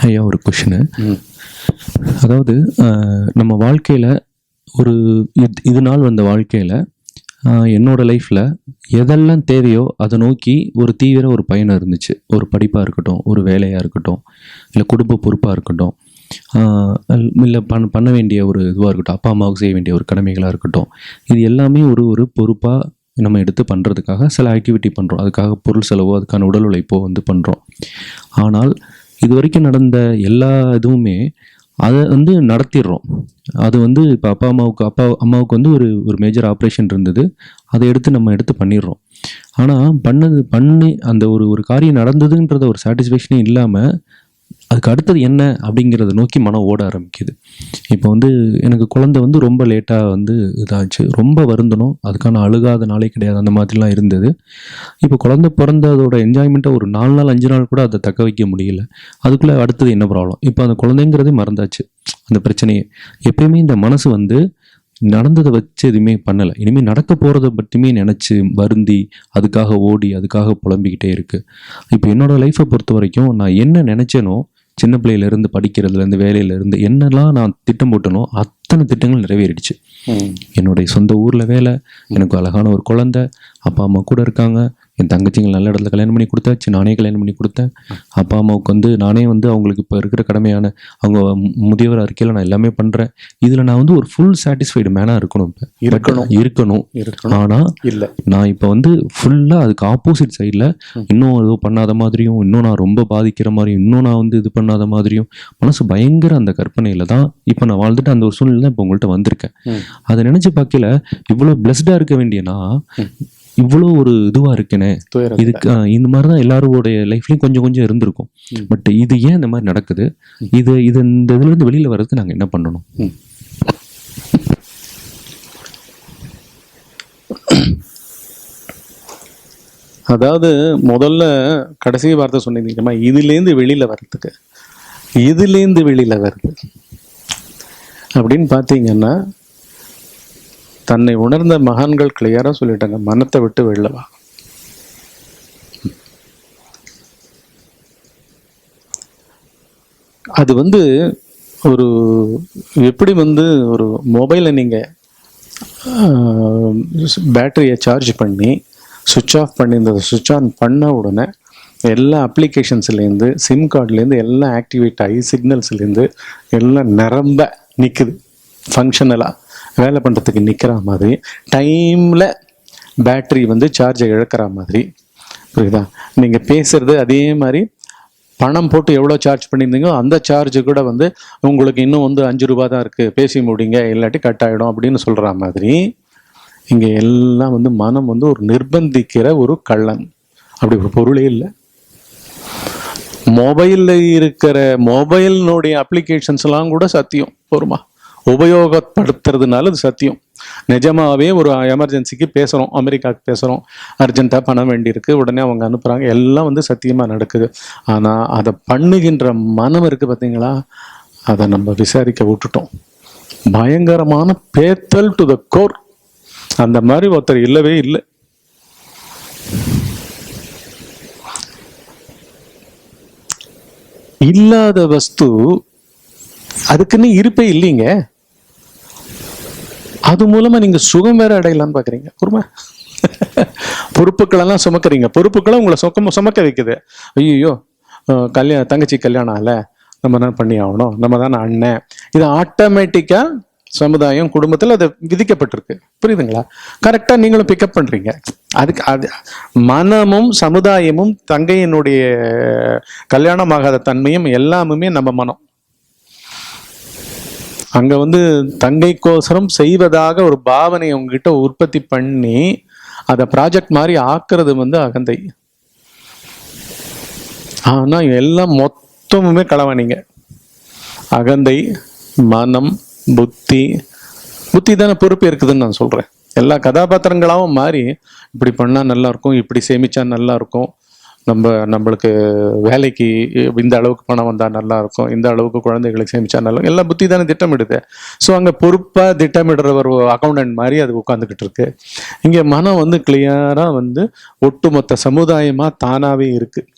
ஐயா ஒரு கொஷினு அதாவது நம்ம வாழ்க்கையில் ஒரு இது இது நாள் வந்த வாழ்க்கையில் என்னோடய லைஃப்பில் எதெல்லாம் தேவையோ அதை நோக்கி ஒரு தீவிர ஒரு பயணம் இருந்துச்சு. ஒரு படிப்பாக இருக்கட்டும் ஒரு வேலையாக இருக்கட்டும் இல்லை குடும்ப பொறுப்பாக இருக்கட்டும் இல்லை பண் பண்ண வேண்டிய ஒரு இதுவாக இருக்கட்டும் அப்பா அம்மாவுக்கு செய்ய வேண்டிய ஒரு கடமைகளாக இருக்கட்டும் இது எல்லாமே ஒரு ஒரு பொறுப்பாக நம்ம எடுத்து பண்ணுறதுக்காக சில ஆக்டிவிட்டி பண்ணுறோம் அதுக்காக பொருள் செலவோ அதுக்கான உடல் உழைப்போ வந்து பண்ணுறோம் ஆனால் இது வரைக்கும் நடந்த எல்லா இதுவுமே அதை வந்து நடத்திடுறோம். அது வந்து இப்போ அப்பா அம்மாவுக்கு அப்பா அம்மாவுக்கு வந்து ஒரு ஒரு மேஜர் ஆப்ரேஷன் இருந்தது. அதை எடுத்து நம்ம எடுத்து பண்ணிடுறோம். ஆனால் பண்ணது பண்ணி அந்த ஒரு ஒரு காரியம் நடந்ததுன்றத ஒரு சாட்டிஸ்ஃபேக்ஷனே இல்லாமல் அதுக்கு அடுத்தது என்ன அப்படிங்கிறத நோக்கி மனம் ஓட ஆரம்பிக்குது. இப்போ வந்து எனக்கு குழந்தை வந்து ரொம்ப லேட்டாக வந்து இதாச்சு. ரொம்ப வருந்தணும். அதுக்கான அழுகாத நாளே கிடையாது. அந்த மாதிரிலாம் இருந்தது. இப்போ குழந்தை பிறந்ததோட என்ஜாய்மெண்ட்டை ஒரு நாலு நாள் அஞ்சு நாள் கூட அதை தக்க வைக்க முடியல. அதுக்குள்ளே அடுத்தது என்ன ப்ராப்ளம் இப்போ அந்த குழந்தைங்கிறதே மறந்தாச்சு. அந்த பிரச்சனையை. எப்பயுமே இந்த மனசு வந்து நடந்ததை வச்சு எதுவுமே பண்ணலை. இனிமேல் நடக்க போகிறத பற்றியுமே நினச்சி வருந்தி அதுக்காக ஓடி அதுக்காக புலம்பிக்கிட்டே இருக்குது இப்போ என்னோடய லைஃப்பை பொறுத்த வரைக்கும் நான் என்ன நினச்சேனோ சின்ன பிள்ளையிலேருந்து படிக்கிறதுலேருந்து வேலையிலேருந்து என்னெல்லாம் நான் திட்டம் போட்டனோ அத்தனை திட்டங்கள் நிறைவேறிடுச்சு. என்னுடைய சொந்த ஊரில் வேலை எனக்கு அழகான ஒரு குழந்தை அப்பா அம்மா கூட இருக்காங்க. என் தங்கச்சிங்கள் நல்ல இடத்துல கல்யாணம் பண்ணி கொடுத்தாச்சு நானே கல்யாணம் பண்ணி கொடுத்தேன். அப்பா அம்மாவுக்கு வந்து நானே வந்து அவங்களுக்கு இப்போ இருக்கிற கடமையான அவங்க முதியவர் அறிக்கையில் நான் எல்லாமே பண்ணுறேன் இதில் நான் வந்து ஒரு ஃபுல் சாட்டிஸ்ஃபைடு மேனாக இருக்கணும் இப்போ. இருக்கணும். இருக்கணும். ஆனால் இல்ல. நான் இப்போ வந்து ஃபுல்லாக அதுக்கு ஆப்போசிட் சைடில் இன்னும் ஏதோ பண்ணாத மாதிரியும் இன்னும் நான் ரொம்ப பாதிக்கிற மாதிரியும் இன்னும் நான் வந்து இது பண்ணாத மாதிரியும் மனசு பயங்கர அந்த கற்பனையில் தான் இப்போ நான் வாழ்ந்துட்டு அந்த ஒரு சூழ்நிலை தான் இப்போ உங்கள்கிட்ட வந்திருக்கேன். அதை நினச்சி பார்க்கல இவ்வளோ பிளஸ்டாக இருக்க வேண்டிய நான் இவ்வளோ ஒரு இதுவாக இருக்கேனே. துயரம் இதுக்கு இந்த மாதிரி தான் எல்லாரோடைய லைஃப்லையும் கொஞ்சம் கொஞ்சம் இருந்திருக்கும். பட் இது ஏன் இந்த மாதிரி நடக்குது? இது இது இந்த இதுலேருந்து வெளியில் வர்றதுக்கு நாங்கள் என்ன பண்ணணும். அதாவது முதல்ல கடைசி வார்த்தை சொன்னீங்கம்மா இதுலேருந்து வெளியில வர்றதுக்கு. இதுலேருந்து வெளியில வருது அப்படின்னு பார்த்தீங்கன்னா தன்னை உணர்ந்த மகான்கள் கிளியராக சொல்லிட்டாங்க. மனத்தை விட்டு வெளில அது வந்து ஒரு எப்படி வந்து ஒரு மொபைலை நீங்கள் பேட்டரியை சார்ஜ் பண்ணி சுவிட்ச் ஆஃப் பண்ணி இந்த சுவிட்ச் ஆன் பண்ண உடனே எல்லா அப்ளிகேஷன்ஸ்லேருந்து சிம் கார்டுலேருந்து எல்லாம் ஆக்டிவேட் ஆகி சிக்னல்ஸ்லேருந்து எல்லாம் நிரம்ப நிற்குது ஃபங்க்ஷனலாக வேலை பண்ணுறதுக்கு நிற்கிற மாதிரி டைமில் பேட்டரி வந்து சார்ஜை இழக்கிற மாதிரி. புரியுதா? நீங்கள் பேசுகிறது அதே மாதிரி பணம் போட்டு எவ்வளோ சார்ஜ் பண்ணியிருந்தீங்களோ அந்த சார்ஜ் கூட வந்து உங்களுக்கு இன்னும் வந்து அஞ்சு ரூபா தான் இருக்குது பேசி முடிங்க இல்லாட்டி கட் ஆகிடும் அப்படின்னு சொல்கிற மாதிரி இங்கே எல்லாம் வந்து மனம் வந்து ஒரு நிர்பந்திக்கிற ஒரு கள்ளன் அப்படி ஒரு பொருளே இல்லை. மொபைலில் இருக்கிற மொபைலினுடைய அப்ளிகேஷன்ஸ்லாம் கூட சத்தியம். போருமா? உபயோகப்படுத்துறதுனால அது சத்தியம். நிஜமாவே ஒரு எமர்ஜென்சிக்கு பேசுகிறோம் அமெரிக்காவுக்கு பேசுகிறோம் அர்ஜென்ட்டாக பணம் வேண்டியிருக்கு உடனே அவங்க அனுப்புகிறாங்க எல்லாம் வந்து சத்தியமாக நடக்குது. ஆனால் அதை பண்ணுகின்ற மனம் இருக்குது பார்த்தீங்களா அதை நம்ம விசாரிக்க விட்டுட்டோம். பயங்கரமான பேத்தல் டு த கோர் அந்த மாதிரி ஒருத்தர் இல்லவே இல்லை. இல்லாத வஸ்து அதுக்குன்னு இருப்பே இல்லைங்க. அது மூலமா நீங்க சுகம் வேற அடையலான்னு பாக்குறீங்க. பொறுப்புக்களை எல்லாம் சுமக்கிறீங்க. பொறுப்புக்களை உங்களை சுமக்க சுமக்க வைக்குது. ஐயோ கல்யாணம் தங்கச்சி கல்யாணம் ஆகல. நம்ம தான் பண்ணி ஆகணும். நம்ம தானே அண்ணன். இது ஆட்டோமேட்டிக்கா சமுதாயம் குடும்பத்தில் அது விதிக்கப்பட்டிருக்கு. புரியுதுங்களா? கரெக்டாக நீங்களும் பிக்கப் பண்ணுறீங்க அதுக்கு அது மனமும் சமுதாயமும் தங்கையினுடைய கல்யாணமாகாத தன்மையும் எல்லாமுமே நம்ம மனம். அங்க வந்து தங்கைக்கோசரம் செய்வதாக ஒரு பாவனை உங்ககிட்ட உற்பத்தி பண்ணி அதை ப்ராஜெக்ட் மாதிரி ஆக்குறது வந்து அகந்தை. ஆனா எல்லாம் மொத்தமுமே களவாணிங்க. அகந்தை மனம் புத்தி புத்தி தானே பொறுப்பு இருக்குதுன்னு நான் சொல்றேன். எல்லா கதாபாத்திரங்களாகவும் மாறி இப்படி பண்ணா நல்லா இருக்கும் இப்படி சேமிச்சா நல்லா இருக்கும் நம்ம நம்மளுக்கு வேலைக்கு இந்த அளவுக்கு பணம் வந்தால் நல்லா இருக்கும் இந்த அளவுக்கு குழந்தைகளுக்கு சேமிச்சா நல்லா எல்லாம் புத்தி தானே திட்டமிடுது. ஸோ அங்கே பொறுப்பாக திட்டமிடுற ஒரு அக்கௌண்டன்ட் மாதிரி அது உட்காந்துக்கிட்டு இருக்கு. இங்கே மனம் வந்து கிளியராக வந்து ஒட்டுமொத்த சமுதாயமாக தானாகவே இருக்குது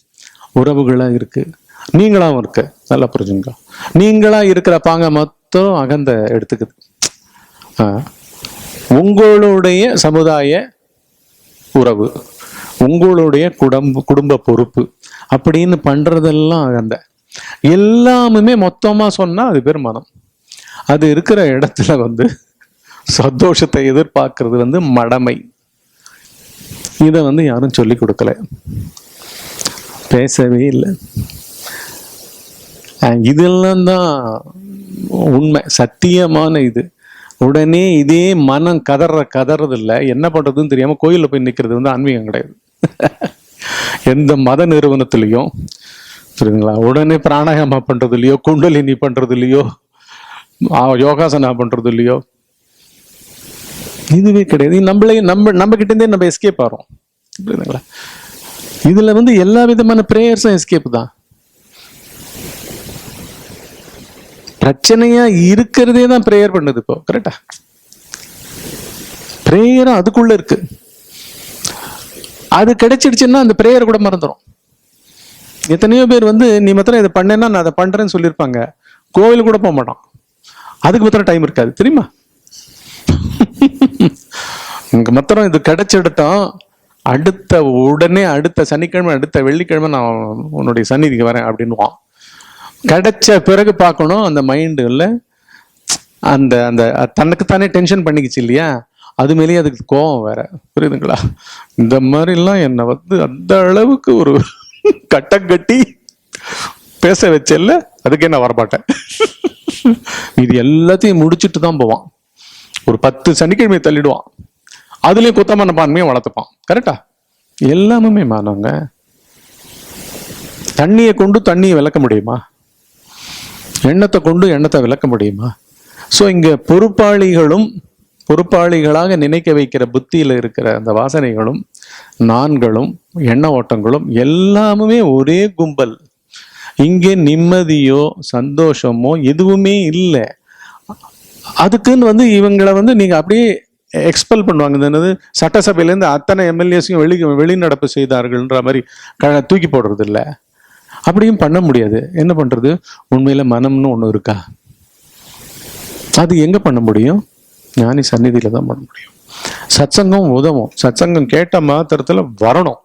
உறவுகளாக இருக்குது நீங்களாகவும் இருக்கு. நல்லா புரிஞ்சுங்க. நீங்களாக இருக்கிற பாங்க மொத்தம் அகந்த எடுத்துக்குது. ஆ. உங்களுடைய சமுதாய உறவு. உங்களுடைய குடும்ப குடும்ப பொறுப்பு அப்படின்னு பண்றதெல்லாம் அந்த எல்லாமுமே மொத்தமா சொன்னா அது பேர் மனம் அது இருக்கிற இடத்துல வந்து சந்தோஷத்தை எதிர்பார்க்கறது வந்து மடமை. இதை வந்து யாரும் சொல்லி கொடுக்கல. பேசவே இல்லை. இதெல்லாம் தான் உண்மை. சத்தியமான இது. உடனே இதே மனம் கதற கதறதில்லை. என்ன பண்றதுன்னு தெரியாம கோயிலில் போய் நிற்கிறது வந்து ஆன்மீகம் கிடையாது. எந்த மத நிறுவனத்திலையும் புரியுதுங்களா? உடனே பிராணாயாமா பண்றது இல்லையோ குண்டலினி பண்றது இல்லையோ யோகாசனா பண்றது இல்லையோ இதுவே கிடையாது. நம்மளே நம்ம நம்ம கிட்ட இருந்தே நம்ம எஸ்கேப் ஆகிறோம் புரியுதுங்களா? இதுல வந்து எல்லா விதமான பிரேயர்ஸும் எஸ்கேப் தான். பிரச்சனையா இருக்கிறதே தான் ப்ரேயர் பண்ணுது இப்போ கரெக்டா ப்ரேயரும் அதுக்குள்ள இருக்கு. அது கிடைச்சிடுச்சுன்னா அந்த ப்ரேயர் கூட மறந்துடும் எத்தனையோ பேர் வந்து நீ மாத்திரம் இதை பண்ணேன்னா நான் அதை பண்றேன்னு சொல்லியிருப்பாங்க. கோவில் கூட போக மாட்டான். அதுக்கு மாத்திரம் டைம் இருக்காது. தெரியுமா? இங்க மாத்திரம் இது கிடைச்சிடட்டும் அடுத்த உடனே அடுத்த சனிக்கிழமை அடுத்த வெள்ளிக்கிழமை நான் உன்னுடைய சந்நிதிக்கு வரேன் அப்படின்வான் கிடைச்ச பிறகு பார்க்கணும் அந்த மைண்டுல அந்த அந்த தனக்குத்தானே டென்ஷன் பண்ணிக்கிச்சு இல்லையா? அது மேலேயே அதுக்கு கோபம் வேற. புரியுதுங்களா? இந்த மாதிரிலாம் என்னை வந்து அந்த அளவுக்கு ஒரு கட்டம் கட்டி பேச வச்சல அதுக்கே நான் வரமாட்டேன். இது எல்லாத்தையும் முடிச்சிட்டு தான் போவான். ஒரு பத்து சனிக்கிழமை தள்ளிடுவான். அதுலயும் குத்தமான பான்மையை வளர்த்துப்பான். கரெக்டா எல்லாமே மானவங்க. தண்ணியை கொண்டு தண்ணியை விளக்க முடியுமா? எண்ணத்தை கொண்டு எண்ணத்தை விளக்க முடியுமா? ஸோ இங்க பொறுப்பாளிகளும் பொறுப்பாளிகளாக நினைக்க வைக்கிற புத்தியில் இருக்கிற அந்த வாசனைகளும் நான்களும் எண்ண ஓட்டங்களும் எல்லாமுமே ஒரே கும்பல். இங்கே நிம்மதியோ சந்தோஷமோ எதுவுமே இல்லை. அதுக்குன்னு வந்து இவங்களை வந்து நீங்கள் அப்படியே எக்ஸ்பெல் பண்ணுவாங்க. என்னது சட்டசபையிலேருந்து அத்தனை எம்எல்ஏஸையும் வெளி வெளிநடப்பு செய்தார்கள்ன்ற மாதிரி க தூக்கி போடுறது இல்லை அப்படியும் பண்ண முடியாது. என்ன பண்ணுறது உண்மையில் மனம்னு ஒன்று இருக்கா? அது எங்கே பண்ண முடியும்? ஞானி சந்நிதியில தான் பண்ண முடியும். சத்சங்கம் உதவும். சத்சங்கம் கேட்ட மாத்திரத்துல வரணும்.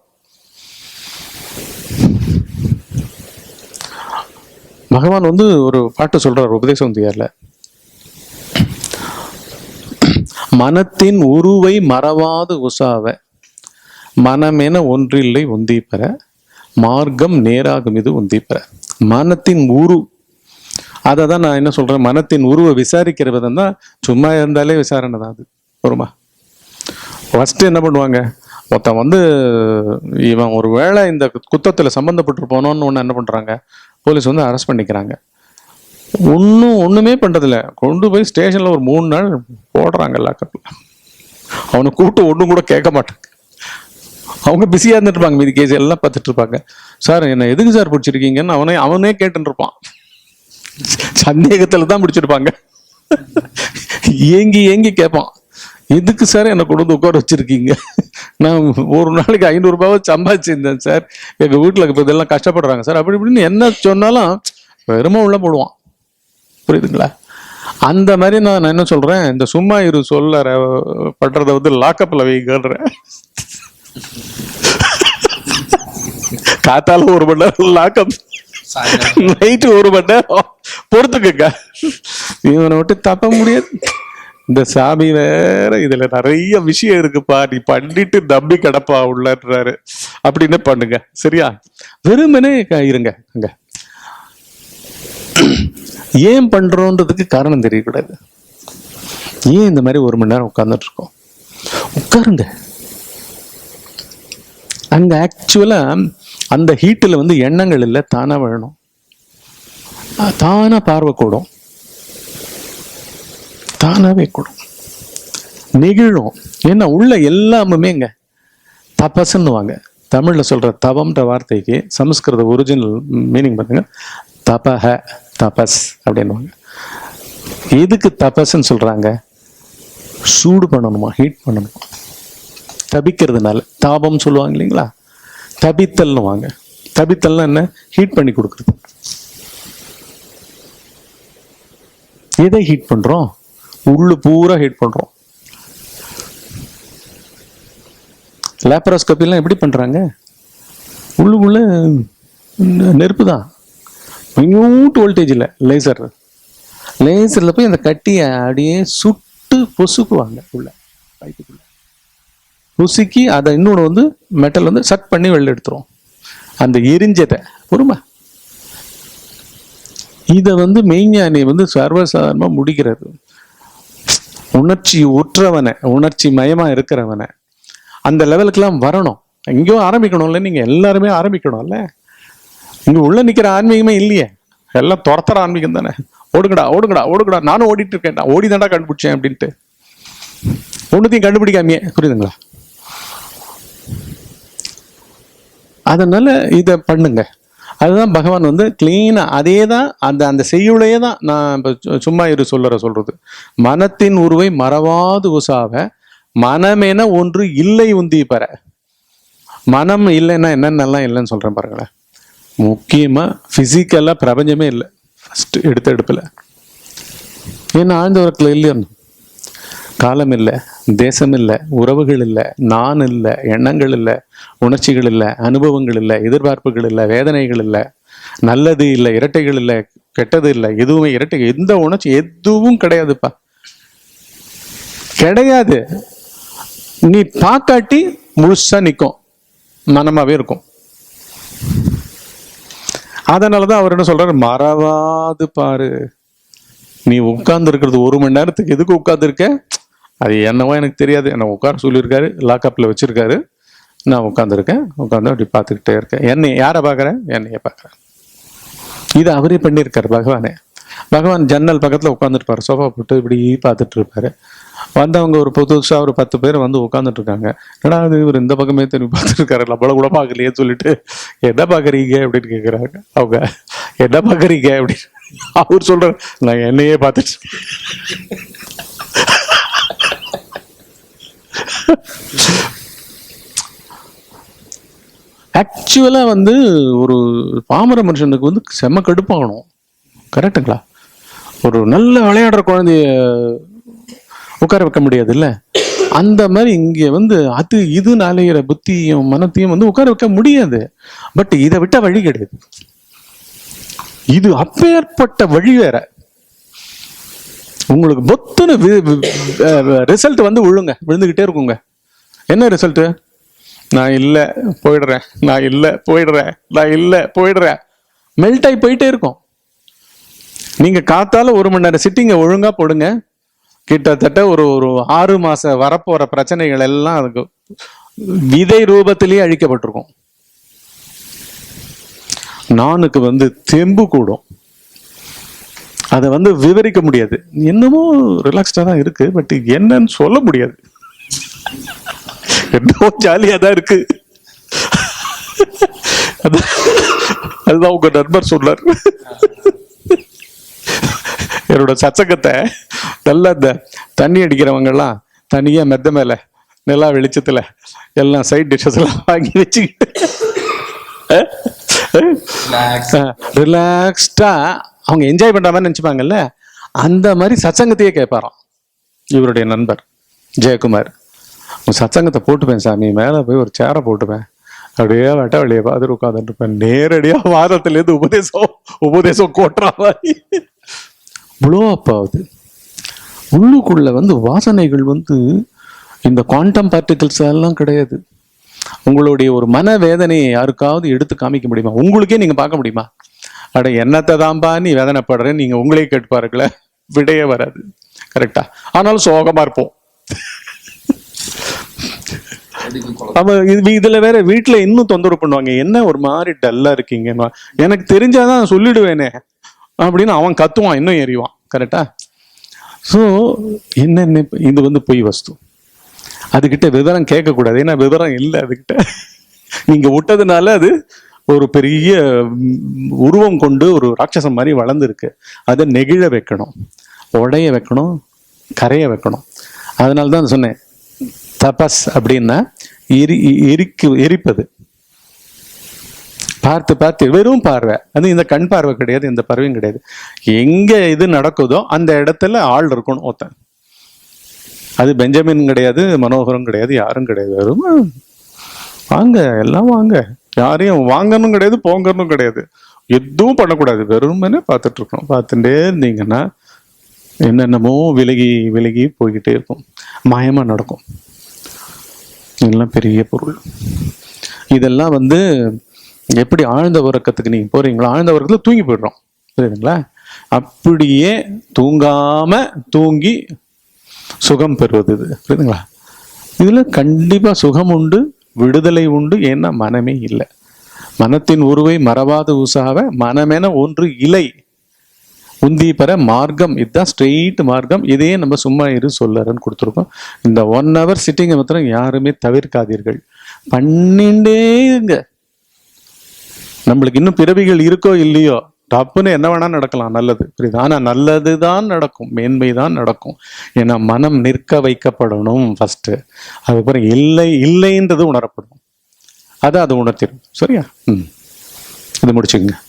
பகவான் வந்து ஒரு பாட்டு சொல்றார் உபதேசம் தியார்ல மனத்தின் உருவை மறவாது உசாவ. மனமென ஒன்றில்லை உந்தி மார்க்கம் நேராகும் இது உந்தி மனத்தின் உரு அதை தான் நான் என்ன சொல்றேன் மனத்தின் உருவை விசாரிக்கிற விதம் தான் சும்மா இருந்தாலே விசாரணை தான் அது. வருமா? ஃபர்ஸ்ட் என்ன பண்ணுவாங்க? ஒருத்தன் வந்து இவன் ஒரு வேளை இந்த குத்தத்தில் சம்மந்தப்பட்டு போனோன்னு ஒன்று என்ன பண்ணுறாங்க போலீஸ் வந்து அரெஸ்ட் பண்ணிக்கிறாங்க. ஒன்றும் ஒன்றுமே பண்ணுறதில்ல கொண்டு போய் ஸ்டேஷனில் ஒரு மூணு நாள் போடுறாங்க லாக்கப்பில் அவனை கூப்பிட்டு ஒன்றும் கூட கேட்க மாட்டாங்க. அவங்க பிஸியாக இருந்துட்டு இருப்பாங்க. மீதி கேஸ் எல்லாம் பார்த்துட்டு இருப்பாங்க. சார் என்ன எதுக்கு சார் பிடிச்சிருக்கீங்கன்னு? அவனே அவனே கேட்டுருப்பான் இருப்பான். சந்தேகத்தில் தான் பிடிச்சிருப்பாங்க ஏங்கி ஏங்கி கேட்பான் எதுக்கு சார் என்னை கொண்டு வந்து உட்கார வச்சிருக்கீங்க? நான் ஒரு நாளைக்கு ஐநூறுரூபாவை சம்பாதிச்சிருந்தேன் சார். எங்கள் வீட்டில் இப்போ இதெல்லாம் கஷ்டப்படுறாங்க சார். அப்படி இப்படின்னு என்ன சொன்னாலும் வெறுமை உள்ள போடுவான். புரியுதுங்களா? அந்த மாதிரி நான் நான் என்ன சொல்றேன்? இந்த சும்மா இரு சொல்ல படுறத வந்து லாக்கப்ல வைக்கிறேன் காத்தால ஒரு மணி நேரம் லாக்கப் நைட்டு ஒரு மணி நேரம். பொறுத்துக்குங்க. இவனை விட்டு தப்ப முடியாது. இந்த சாமி வேற இதுல நிறைய விஷயம் இருக்குப்பா. நீ பண்ணிட்டு நம்பி கிடப்பா உள்ளன்றாரு அப்படின்னு பண்ணுங்க. சரியா? வெறுமனே க- இருங்க. அங்க. ஏன் பண்றோன்றதுக்கு காரணம் தெரியக்கூடாது. ஏன் இந்த மாதிரி ஒரு மணி நேரம் உட்கார்ந்துட்டு இருக்கோம் உட்காருங்க. அங்க ஆக்சுவலா அந்த ஹீட்டில் வந்து எண்ணங்கள் இல்லை தானாக வழணும். தானாக பார்வை கூடும். தானாகவே கூடும். நெகிழும். ஏன்னா உள்ள எல்லாமுமேங்க தபஸ்ன்னுவாங்க. தமிழில் சொல்கிற தவம்ன்ற வார்த்தைக்கு சமஸ்கிருத ஒரிஜினல் மீனிங் பார்த்துங்க தபஹ தபஸ் அப்படின்னுவாங்க. எதுக்கு தபஸ்ன்னு சொல்கிறாங்க சூடு பண்ணணுமா ஹீட் பண்ணணுமா? தபிக்கிறதுனால. தாபம் சொல்லுவாங்க இல்லைங்களா? தபித்தல்னு வாங்க. தபித்தல்னா என்ன? ஹீட் பண்ணி கொடுக்குறது. எதை ஹீட் பண்றோம்? உள்ளு பூரா ஹீட் பண்றோம். லேப்பரோஸ்கோப்பிலாம் எப்படி பண்றாங்க? உள்ளுக்குள்ள நெருப்பு தான். மினியூட் வோல்டேஜ் இல்லை லேசர் லேசரில் போய் அந்த கட்டியை அப்படியே சுட்டு பொசுக்குவாங்க உள்ள. வயிற்றுக்குள்ள ருசிக்கு அதை இன்னொன்று வந்து மெட்டல் வந்து சட் பண்ணி வெளில எடுத்துரும். அந்த எரிஞ்சதை. பொறுமை. இதை வந்து மெய்ஞானி வந்து சர்வசாதாரணமாக முடிக்கிறது. உணர்ச்சி உற்றவனை உணர்ச்சி மயமாக இருக்கிறவனை அந்த லெவலுக்கெல்லாம் வரணும். எங்கேயோ ஆரம்பிக்கணும்ல நீங்கள் எல்லாருமே ஆரம்பிக்கணும்ல. இங்கே உள்ளே நிற்கிற ஆன்மீகமே இல்லையே. எல்லாம் துரத்துற ஆன்மீகம் தானே. ஓடுங்கடா ஓடுங்கடா ஓடுங்கடா. நானும் ஓடிட்டு இருக்கேன்டா ஓடி தாண்டா கண்டுபிடிச்சேன் அப்படின்ட்டு. ஒன்றுத்தையும் கண்டுபிடிக்காமையே. புரியுதுங்களா? அதனால் இதை பண்ணுங்க. அதுதான் பகவான் வந்து கிளீனாக அதே தான் அந்த அந்த செய்யுளையே தான் நான் இப்போ சு- சும்மா இரு சொல்லுற சொல்கிறது மனத்தின் உருவை மறவாது உசாவ மனமென ஒன்று இல்லை உந்தி பெற. மனம் இல்லைன்னா என்னென்னலாம் இல்லைன்னு சொல்கிறேன் பாருங்களேன். முக்கியமாக ஃபிசிக்கலாக பிரபஞ்சமே இல்லை. ஃபஸ்ட்டு எடுத்த எடுப்பில். ஏன்னா ஆழ்ந்த உறக்கத்தில் இல்லையா? காலம் இல்லை தேசம் இல்லை உறவுகள் இல்லை நான் இல்லை எண்ணங்கள் இல்லை உணர்ச்சிகள் இல்லை அனுபவங்கள் இல்லை எதிர்பார்ப்புகள் இல்லை வேதனைகள் இல்லை நல்லது இல்லை இரட்டைகள் இல்லை கெட்டது இல்லை எதுவுமே இரட்டை எந்த உணர்ச்சி எதுவும் கிடையாதுப்பா. கிடையாது. நீ தாக்காட்டி முழுசா நிற்கும் மனமாவே இருக்கும். அதனாலதான் அவர் என்ன சொல்றாரு? மறவாது பாரு. நீ உட்கார்ந்து இருக்கிறது ஒரு மணி நேரத்துக்கு எதுக்கு உட்கார்ந்து இருக்க அது என்னவோ எனக்கு தெரியாது. என்னை உட்கார சொல்லியிருக்காரு லாக்அப்பில் வச்சிருக்காரு. நான் உட்காந்துருக்கேன் உட்காந்து அப்படி பார்த்துக்கிட்டே இருக்கேன். என்னை யாரை பார்க்குறேன் என்னையை பார்க்குறேன். இது அவரே பண்ணியிருக்காரு பகவானே. பகவான் ஜன்னல் பக்கத்தில் உட்காந்துருப்பாரு சோஃபா போட்டு இப்படி பார்த்துட்டு இருப்பாரு வந்தவங்க ஒரு புதுசாக ஒரு பத்து பேர் வந்து உட்காந்துட்டு இருக்காங்க அது இவர் இந்த பக்கமே திரும்பி பார்த்துருக்காரு நம்மள கூட பார்க்கலையே சொல்லிட்டு என்ன பார்க்குறீங்க? அப்படின்னு கேட்குறாங்க அவங்க என்ன பார்க்குறீங்க? அப்படின்னு. அவர் சொல்கிறார் நான் என்னையே பார்த்துட்டு ஆக்சுவலாக வந்து ஒரு பாமர மனுஷனுக்கு வந்து செம்ம கடுப்பாகணும். கரெக்டுங்களா ஒரு நல்ல விளையாடுற குழந்தைய உட்கார வைக்க முடியாதுல்ல? அந்த மாதிரி இங்கே வந்து அது இது அலையிற புத்தியும் மனத்தையும் வந்து உட்கார வைக்க முடியாது. பட் இதை விட்ட வழி கிடையாது. இது அப்பேற்பட்ட வழி வேற. உங்களுக்கு பொத்துன்னு ரிசல்ட் வந்து விழுங்க. விழுந்துகிட்டே இருக்குங்க. என்ன ரிசல்ட்டு நான் இல்லை போயிடுறேன். நான் இல்லை போயிடுறேன். நான் இல்லை போயிடுறேன். மெல்ட் ஆகி போயிட்டே இருக்கும். நீங்கள் காத்தால ஒரு மணி நேரம் சிட்டிங்க ஒழுங்காக போடுங்க. கிட்டத்தட்ட ஒரு ஒரு ஆறு மாதம் வரப்போகிற பிரச்சனைகள் எல்லாம் அதுக்கு விதை ரூபத்திலேயே அழிக்கப்பட்டிருக்கும். நானுக்கு வந்து தெம்பு கூடும். அதை வந்து விவரிக்க முடியாது. என்னமோ ரிலாக்ஸ்டா தான் இருக்கு பட் என்னன்னு சொல்ல முடியாது. என்னமோ ஜாலியா தான் இருக்கு. அது- அதுதான் உங்க நண்பர் சொன்னார். என்னோட சச்சங்கத்தை நல்லா இந்த தண்ணி அடிக்கிறவங்க எல்லாம் தனியா மெத்த மேல நிலா வெளிச்சத்துல எல்லாம் சைட் டிஷ்ஷஸ் எல்லாம் வாங்கி வச்சுக்கிட்டு ரிலாக்ஸ்டா அவங்க என்ஜாய் பண்ற மாதிரி நினைச்சுப்பாங்கல்ல? அந்த மாதிரி சச்சங்கத்தையே கேட்பாராம். இவருடைய நண்பர் ஜெயக்குமார். உன் சச்சங்கத்தை போட்டுப்பேன் சாமி மேலே போய் ஒரு சேரை போட்டுப்பேன். அப்படியே வட்ட வழியை பார்த்துட்டு உட்காந்துட்டு இருப்பேன் நேரடியாக வாதத்துலேருந்து உபதேசம் உபதேசம் கோட்டுற மாதிரி. ப்ளோ அப்பாவது. உள்ளுக்குள்ள வந்து வாசனைகள் வந்து இந்த குவாண்டம் பார்ட்டிகிள்ஸ் எல்லாம் கிடையாது. உங்களுடைய ஒரு மன வேதனையை யாருக்காவது எடுத்து காமிக்க முடியுமா? உங்களுக்கே நீங்கள் பார்க்க முடியுமா? அட என்னத்தை தான்பா நீ வேதனைப்படுறேன்னு நீங்க உங்களே கேட்டு விடையே வராது. கரெக்டா ஆனாலும் சோகமா இருப்போம். அவ இது இதுல வேற வீட்டுல இன்னும் தொந்தரவு பண்ணுவாங்க. என்ன ஒரு மாதிரி டல்லா இருக்கீங்க எனக்கு தெரிஞ்சாதான் சொல்லிடுவேனே. அப்படின்னு அவன் கத்துவான் இன்னும் எறிவான் கரெக்டா ஸோ என்னென்ன இது வந்து பொய் வஸ்து. அதுகிட்ட விவரம் கேட்கக்கூடாது. ஏன்னா விவரம் இல்லை அதுகிட்ட. நீங்க விட்டதுனால அது ஒரு பெரிய உருவம் கொண்டு ஒரு ராட்சசம் மாதிரி வளர்ந்துருக்கு. அதை நெகிழ வைக்கணும். உடைய வைக்கணும் கரைய வைக்கணும். அதனால தான் சொன்னேன். தபஸ் அப்படின்னா எரி எரிக்கு எரிப்பது. பார்த்து பார்த்து வெறும் பார்வை. அது இந்த கண் பார்வை கிடையாது இந்த பறவையும் கிடையாது. எங்கே இது நடக்குதோ அந்த இடத்துல ஆள் இருக்கணும் ஒருத்தன். அது பெஞ்சமின் கிடையாது மனோகரம் கிடையாது யாரும் கிடையாது. வெறும் வாங்க எல்லாம் வாங்க. யாரையும் வாங்கணும் கிடையாது போங்கணும் கிடையாது. எதுவும் பண்ணக்கூடாது. வெறுமனே பார்த்துட்டு இருக்கணும் பார்த்துட்டே இருந்தீங்கன்னா என்னென்னமோ விலகி விலகி போய்கிட்டே இருக்கும். மாயமா நடக்கும். இதெல்லாம் பெரிய பொருள். இதெல்லாம் வந்து எப்படி ஆழ்ந்த உறக்கத்துக்கு நீங்க போறீங்களோ ஆழ்ந்த உறக்கத்துல தூங்கி போயிடுறோம். புரியுதுங்களா? அப்படியே தூங்காம தூங்கி சுகம் பெறுவது இது. புரியுதுங்களா? இதுல கண்டிப்பா சுகம் உண்டு விடுதலை உண்டு ஏன்னா மனமே இல்லை. மனத்தின் உருவை மறவாத உசாவ மனமென ஒன்று இலை. உந்தி பெற மார்க்கம் இதுதான் ஸ்ட்ரெயிட் மார்க்கம். இதையே நம்ம சும்மா இரு சொல்லறன்னு கொடுத்துருக்கோம். இந்த ஒன் ஹவர் சிட்டிங்கை மாத்திரம் யாருமே தவிர்க்காதீர்கள். பண்ணிண்டேங்க நம்மளுக்கு இன்னும் பிறவிகள் இருக்கோ இல்லையோ? தப்புன்னு என்ன வேணா நடக்கலாம் நல்லது. புரியுது? ஆனால் நல்லது தான் நடக்கும். மேன்மை தான் நடக்கும். ஏன்னா மனம் நிற்க வைக்கப்படணும் ஃபஸ்ட்டு அதுக்கப்புறம் இல்லை இல்லைன்றது உணரப்படும். அதை அது உணர்த்திடும். சரியா? ம். இது முடிச்சுக்கோங்க.